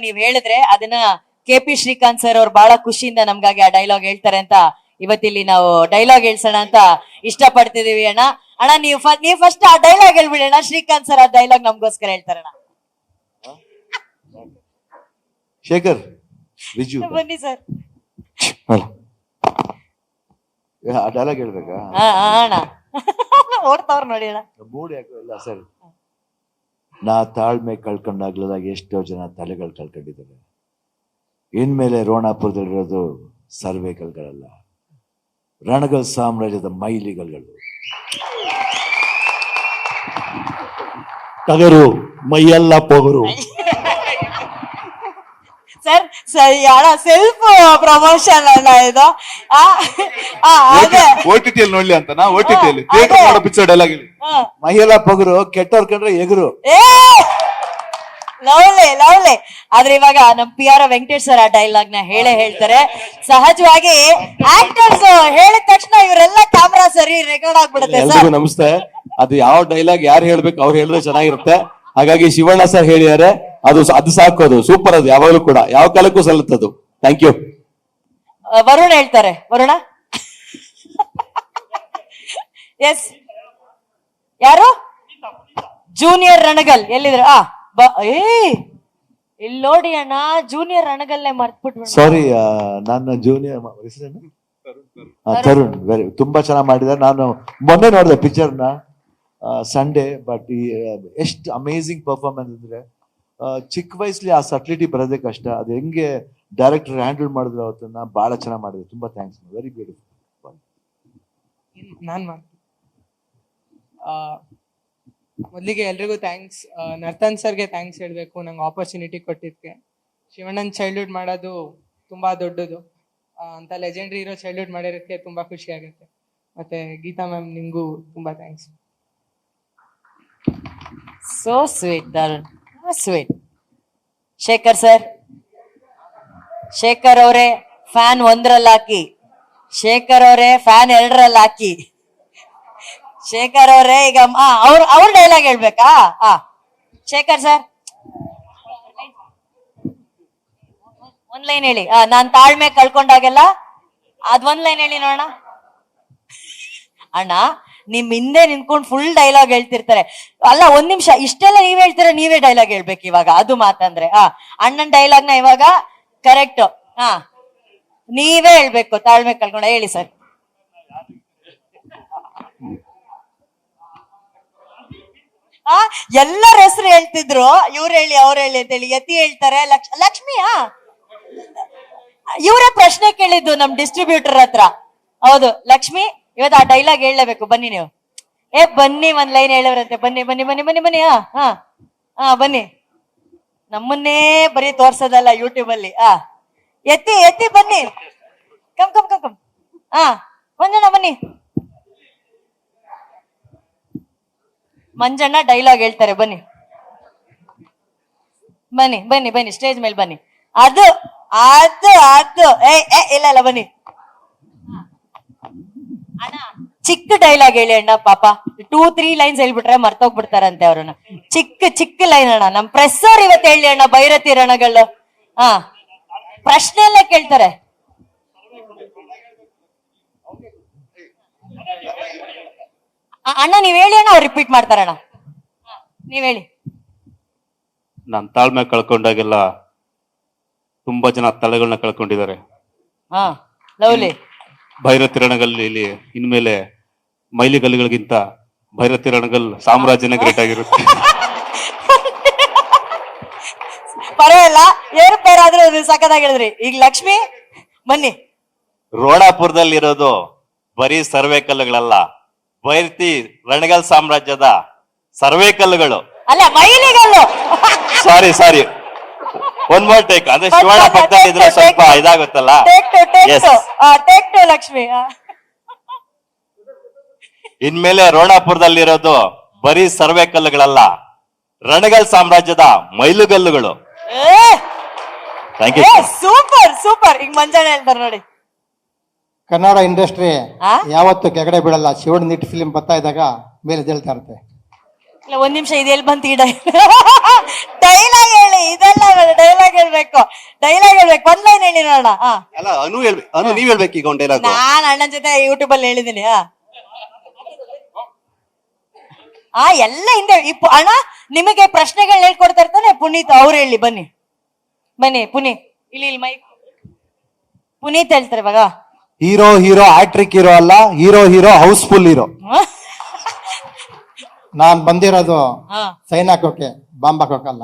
ನೀವ್ ಹೇಳಿದ್ರೆ ಅದನ್ನ ಕೆ ಪಿ ಶ್ರೀಕಾಂತ್ ಸರ್ ಅವ್ರು ಬಹಳ ಖುಷಿಯಿಂದ ನಮ್ಗಾಗಿ ಆ ಡೈಲಾಗ್ ಹೇಳ್ತಾರೆ ಅಂತ ಇವತ್ತಿಲ್ಲಿ ನಾವು ಡೈಲಾಗ್ ಹೇಳ್ಸೋಣ ಅಂತ ಇಷ್ಟ ಪಡ್ತಿದೀವಿ ಅಣ್ಣ. ಅಣ್ಣ ನೀವು ನೀವ್ ಫಸ್ಟ್ ಆ ಡೈಲಾಗ್ ಹೇಳ್ಬಿಡಿ ಅಣ್ಣ. ಶ್ರೀಕಾಂತ್ ಸರ್ ಆ ಡೈಲಾಗ್ ನಮ್ಗೋಸ್ಕರ ಹೇಳ್ತಾರಣ್ಣ ಶೇಖರ್ ಬಿಜು ಬನ್ನಿ. ಸರ್ ಆ ಡೈಲಾಗ್ ಹೇಳ್ಬೇಕಾ? ಅಣ್ಣ. ಓಡ್ತಾವ್ರ ನೋಡಿ ಅಣ್ಣ. ಮೂಡಿ ಯಾಕೋ ಇಲ್ಲ ಸರ್ ನಾ ತಾಳ್ಮೆ ಕಳ್ಕೊಂಡಾಗ್ಲದಾಗ ಎಷ್ಟೋ ಜನ ತಲೆಗಳು ಕಳ್ಕೊಂಡಿದ್ದಾರೆ ಇನ್ಮೇಲೆ ರೋಣಾಪುರದಲ್ಲಿರೋದು ಸರ್ವೇಕಲ್ಗಳಲ್ಲ ರಣಗಲ್ ಸಾಮ್ರಾಜ್ಯದ ಮೈಲಿಗಲ್ಗಳು. ಟಗರು ಮೈಯೆಲ್ಲ ಪೊಗರು. ಸರ್ ಸೆಲ್ಫ್ ಪ್ರಮೋಷನ್ ಅಲ್ಲ ಇದು. ಆ, ಆ, ಅದೇ. ಓ ಟಿ ಟಿಯಲ್ಲಿ ನೋಡ್ಲಿ ಅಂತ. ನಾ ಓಟಿಟಿಯಲ್ಲಿ ಥಿಯೇಟರ್ ಮಾಡೋ ಪಿಕ್ಚರ್ ಡೈಲಾಗ್ ಹೇಳಿ ಮಹಿಳಾ ಪಗರು ಕೆಟ್ಟವ್ರ ಕಂಡ್ರೆ ಎಗರು. Lovely lovely. ಆದ್ರೆ ಇವಾಗ ನಮ್ ಪಿ ಆರ್ ವೆಂಕಟೇಶ್ ಸರ್ ಆ ಡೈಲಾಗ್ನ ಹೇಳೇ ಹೇಳ್ತಾರೆ. ಸಹಜವಾಗಿ ಆಕ್ಟರ್ಸ್ ಹೇಳಿದ ತಕ್ಷಣ ಇವರೆಲ್ಲ ಕ್ಯಾಮ್ರಾ ಸರಿ ರೆಕಾರ್ಡ್ ಆಗ್ಬಿಡುತ್ತೆ ಎಲ್ಲರಿಗೂ ನಮಸ್ತೆ. ಅದು ಯಾವ ಡೈಲಾಗ್ ಯಾರು ಹೇಳ್ಬೇಕು ಅವ್ರು ಹೇಳಿದ್ರೆ ಚೆನ್ನಾಗಿರುತ್ತೆ. ಹಾಗಾಗಿ ಶಿವಣ್ಣ ಸರ್ ಹೇಳಿದ್ದಾರೆ. ಅದು ಅದು ಸಾಕು ಅದು. ಸೂಪರ್ ಅದು. ಯಾವಾಗಲೂ ಕೂಡ. ಯಾವ ಕಾಲಕ್ಕೂ ಸಲ್ಲುತ್ತದು. ಥ್ಯಾಂಕ್ ಯು ವರುಣ್ ಹೇಳ್ತಾರೆ. ವರುಣ? ಎಸ್ ಯಾರು? ಜೂನಿಯರ್ ರಣಗಲ್ ಎಲ್ಲಿದ್ರು? ಆ ಏ ಇಲ್ಲಿ ನೋಡಿ ಅಣ್ಣ ಜೂನಿಯರ್ ರಣಗಲ್ನೇ ಮರ್ತ್ಬಿಟ್ಬಿಡ. ಸಾರಿ ನನ್ನ ಜೂನಿಯರ್ ತರುಣ್ ವೆರಿ ತುಂಬಾ ಚೆನ್ನಾಗಿ ಮಾಡಿದ ನಾನು ಮೊನ್ನೆ ನೋಡಿದೆ ಪಿಕ್ಚರ್ನ ಸಂಡೇ ಬಟ್ ಎಷ್ಟು ಅಮೇಸಿಂಗ್ ಪರ್ಫಾರ್ಮೆನ್ಸ್ ಅಂದ್ರೆ ಚಿಕ್ಕ ವಯಸ್ಸಲ್ಲಿ ಆ ಸಟ್ಲಿಟಿ ಬರೋದೇ ಕಷ್ಟ. ಅದು ಹೆಂಗೆ ಡೈರೆಕ್ಟರ್ ಹ್ಯಾಂಡಲ್ ಮಾಡಿದ್ರು ಅವತ್ತನ್ನ ಬಹಳ ಚೆನ್ನಾಗಿ ಮಾಡಿದ್ರು. ತುಂಬಾ ಥ್ಯಾಂಕ್ಸ್ ವೆರಿ ಬ್ಯೂಟಿಫುಲ್ ನಾನು ಮಾಡ್ತೀನಿ ಮೊದಲಿಗೆ ಎಲ್ರಿಗೂ ಥ್ಯಾಂಕ್ಸ್ ನರ್ತನ್ ಸರ್ಗೆ ಥ್ಯಾಂಕ್ಸ್ ಹೇಳಬೇಕು. ನಂಗೆ ಆಪರ್ಚುನಿಟಿ ಕೊಟ್ಟಿದ್ದಕ್ಕೆ ಶಿವಣ್ಣನ್ ಚೈಲ್ಡ್ಹುಡ್ ಮಾಡೋದು ತುಂಬ ದೊಡ್ಡದು. ಅಂತ ಲೆಜೆಂಡ್ರಿ ಇರೋ ಚೈಲ್ಡ್ಹುಡ್ ಮಾಡಿರೋಕ್ಕೆ ತುಂಬ ಖುಷಿ ಆಗುತ್ತೆ. ಮತ್ತೆ ಗೀತಾ ಮ್ಯಾಮ್ ನಿಮಗೂ ತುಂಬ thanks so sweet Tarun sweet Shekhar sir. Shekhar ಅವರೇ ಫ್ಯಾನ್ ಒಂದ್ರಲ್ಲಿ ಹಾಕಿ. ಶೇಖರ್ ಅವರೇ ಫ್ಯಾನ್ ಎರಡರಲ್ಲಿ ಹಾಕಿ. ಶೇಖರ್ ಅವರೇ ಈಗ ಅವ್ರ ಅವ್ರ ಡೈಲಾಗ್ ಹೇಳ್ಬೇಕಾ? ಆ ಶೇಖರ್ ಸರ್. ಒಂದ್ ಲೈನ್ ಹೇಳಿ. ಆ, ನಾನ್ ತಾಳ್ಮೆ ಕಳ್ಕೊಂಡಾಗೆಲ್ಲ ಅದ್ ಒಂದ್ ಲೈನ್ ಹೇಳಿ ನೋಡೋಣ. ಅಣ್ಣ ನಿಮ್ ಹಿಂದೆ ನಿಂತ್ಕೊಂಡು ಫುಲ್ ಡೈಲಾಗ್ ಹೇಳ್ತಿರ್ತಾರೆ. ಅಲ್ಲ, ಒಂದ್ ನಿಮಿಷ, ಇಷ್ಟೆಲ್ಲ ನೀವ್ ಹೇಳ್ತೀರ, ನೀವೇ ಡೈಲಾಗ್ ಹೇಳ್ಬೇಕು ಇವಾಗ. ಅದು ಮಾತಂದ್ರೆ, ಆ, ಅಣ್ಣನ್ ಡೈಲಾಗ್ನ ಇವಾಗ ಕರೆಕ್ಟ್ ಹಾ ನೀವೇ ಹೇಳ್ಬೇಕು, ತಾಳ್ಮೆ ಕಳ್ಕೊಂಡ, ಹೇಳಿ ಸರ್ ಆ, ಎಲ್ಲರ ಹೆಸರು ಹೇಳ್ತಿದ್ರು, ಇವ್ರು ಹೇಳಿ, ಅವ್ರು ಹೇಳಿ ಅಂತ ಹೇಳಿ, ಯತಿ ಹೇಳ್ತಾರೆ, ಲಕ್ಷ ಲಕ್ಷ್ಮಿಯಾ ಇವರೇ ಪ್ರಶ್ನೆ ಕೇಳಿದ್ದು ನಮ್ ಡಿಸ್ಟ್ರಿಬ್ಯೂಟರ್ ಹತ್ರ. ಹೌದು, ಲಕ್ಷ್ಮಿ ಇವತ್ತು ಆ ಡೈಲಾಗ್ ಹೇಳಲೇಬೇಕು. ಬನ್ನಿ ನೀವು. ಏ, ಬನ್ನಿ ಒಂದ್ ಲೈನ್ ಹೇಳವ್ರಂತೆ ಬನ್ನಿ ಬನ್ನಿ ಬನ್ನಿ ಬನ್ನಿ ಬನ್ನಿ, ಹಾ ಹಾ ಹಾ, ಬನ್ನಿ. ನಮ್ಮನ್ನೇ ಬರೀ ತೋರ್ಸೋದಲ್ಲ ಯೂಟ್ಯೂಬ್ ಅಲ್ಲಿ. ಆ ಎತ್ತಿ ಎತ್ತಿ, ಬನ್ನಿ. ಕಮ್ ಕಮ್ ಕಮ್ ಕಮ್ ಹಾ, ಮಂಜಣ್ಣ, ಬನ್ನಿ. ಮಂಜಣ್ಣ ಡೈಲಾಗ್ ಹೇಳ್ತಾರೆ. ಬನ್ನಿ. ಬನ್ನಿ ಬನ್ನಿ ಬನ್ನಿ ಸ್ಟೇಜ್ ಮೇಲೆ ಬನ್ನಿ. ಅದು ಅದು ಅದು. ಏ, ಇಲ್ಲ ಇಲ್ಲ, ಬನ್ನಿ. ಚಿಕ್ಕ ಡೈಲಾಗ್ ಹೇಳಿ ಅಣ್ಣ ಪಾಪ. ಟೂ ತ್ರೀ ಲೈನ್ಸ್ ಹೇಳ್ಬಿಟ್ರೆ ಮರ್ತೋಗ್ಬಿಡ್ತಾರಂತೆ ಅವ್ರನ್ನ. ಚಿಕ್ಕ ಚಿಕ್ಕ ಲೈನ್ ಅಣ್ಣ. ನಮ್ ಪ್ರೆಸ್ಸರ್ ಇವತ್ತು ಹೇಳಿ ಅಣ್ಣ ಬೈರತಿ ರಣಗಳು. ಹಾ. ಪ್ರಶ್ನೆ ಎಲ್ಲ ಕೇಳ್ತಾರೆ ಅಣ್ಣ ನೀವ್ ಹೇಳಿ ಅಣ್ಣ ಅವ್ರು ರಿಪೀಟ್ ಮಾಡ್ತಾರಣ್ಣ. ನೀವ್ ಹೇಳಿ. ನನ್ ತಾಳ್ಮೆ ಕಳ್ಕೊಂಡಾಗೆಲ್ಲ ತುಂಬಾ ಜನ ತಲೆಗಳನ್ನ ಕಳ್ಕೊಂಡಿದ್ದಾರೆ. ಹಾ ಲವ್ಲಿ. ಭೈರತಿ ರಣಗಲ್ಲಿ ಇಲ್ಲಿ ಇನ್ಮೇಲೆ ಮೈಲಿಗಲ್ಲುಗಳಿಗಿಂತ ಭೈರತಿ ರಣಗಲ್ ಸಾಮ್ರಾಜ್ಯನೇ ಗ್ರೇಟ್ ಆಗಿರುತ್ತೆ. ಪರವಾಗಿಲ್ಲ ಏರುಪೇರಾದ್ರೂ ಅದು ಸಖತ್ತಾಗಿ ಹೇಳಿದ್ರಿ. ಈಗ ಲಕ್ಷ್ಮಿ ಬನ್ನಿ. ರೋಣಾಪುರದಲ್ಲಿರೋದು ಬರೀ ಸರ್ವೆ ಕಲ್ಲುಗಳಲ್ಲ ಬೈರ್ತಿ ರಣಗಲ್ ಸಾಮ್ರಾಜ್ಯದ ಸರ್ವೆ ಕಲ್ಲುಗಳು. ಅಲ್ಲ ಮೈಲಿಗಲ್ಲು. Sorry sorry one more take ಅಂದ್ರೆ ಶಿವಣ್ಣ ಪಕ್ಕದಲ್ಲಿ ಇದ್ರೆ ಸ್ವಲ್ಪ ಇದಾಗುತ್ತಲ್ಲ? Take two take Yes. Two take two Lakshmi. ಇನ್ಮೇಲೆ ರೋಣಾಪುರದಲ್ಲಿರೋದು ಬರೀ ಸರ್ವೆ ಕಲ್ಲುಗಳಲ್ಲ ರಣಗಲ್ ಸಾಮ್ರಾಜ್ಯದ ಮೈಲುಗಲ್ಲುಗಳು. ಏ! ಥ್ಯಾಂಕ್ ಯು ಸೂಪರ್ ಸೂಪರ್ ಈಗ ಮಂಜಾನೆ ಹೇಳ್ತಾರೆ ನೋಡಿ. ಕನ್ನಡ ಇಂಡಸ್ಟ್ರಿ? ಯಾವತ್ತು ಕೆಗಡೆ ಬೀಳಲ್ಲ. ಶಿವಣ್ಣ ನಿಟ್ ಫಿಲಿಂ ಬರ್ತಾ ಇದ್ದಾಗ ಮೇಲೆ ಹೇಳ್ತಾ ಇರುತ್ತೆ. ಇಲ್ಲ ಒಂದ್ ನಿಮಿಷ ಇದೆಲ್ಲಿ ಬಂತ ಬಂತು ಈ ಡೈಲಾಗ್ ಹೇಳಿ ಇದೆಲ್ಲ ಡೈಲಾಗ್ ಹೇಳ್ಬೇಕು ಡೈಲಾಗ್ ಹೇಳ್ಬೇಕು ಒಂದ್ ಲೈನ್ ಹೇಳಿ ನೋಡೋಣ ಹಾ ಅಲ್ಲ ಅನು ಹೇಳ್ಬೇಕು ಅನು ನೀವ್ ಹೇಳ್ಬೇಕು ಈಗ ಒಂದು ಡೈಲಾಗ್ ನಾನ್ ಅಣ್ಣನ್ ಜೊತೆ ಯೂಟ್ಯೂಬ್ ಅಲ್ಲಿ ಹೇಳಿದೀನಿ ಹಾ ಆ ಎಲ್ಲ ಹಿಂದೆ ಈ ಪು- ಅಣ್ಣ ನಿಮಗೆ ಪ್ರಶ್ನೆಗಳು ಹೇಳ್ಕೊಡ್ತಾ ಇರ್ತಾನೆ. ಪುನೀತ್ ಅವ್ರು ಹೇಳಿ ಬನ್ನಿ. ಬನ್ನಿ ಪುನೀತ್. ಇಲ್ಲಿ ಇಲ್ಲಿ ಮೈಕ್. ಪುನೀತ್ ಹೇಳ್ತಾರೆ ಇವಾಗ. ಹೀರೋ ಹೀರೋ ಆಟ್ರಿಕ್ ಹೀರೋ ಅಲ್ಲ ಹೀರೋ ಹೀರೋ ಹೌಸ್ಫುಲ್ ಹೀರೋ. ಹ? ನಾನ್ ಬಂದಿರೋದು ಹಾ ಸೈನ್ ಹಾಕೋಕೆ ಬಾಂಬ್ ಹಾಕೋಕಲ್ಲ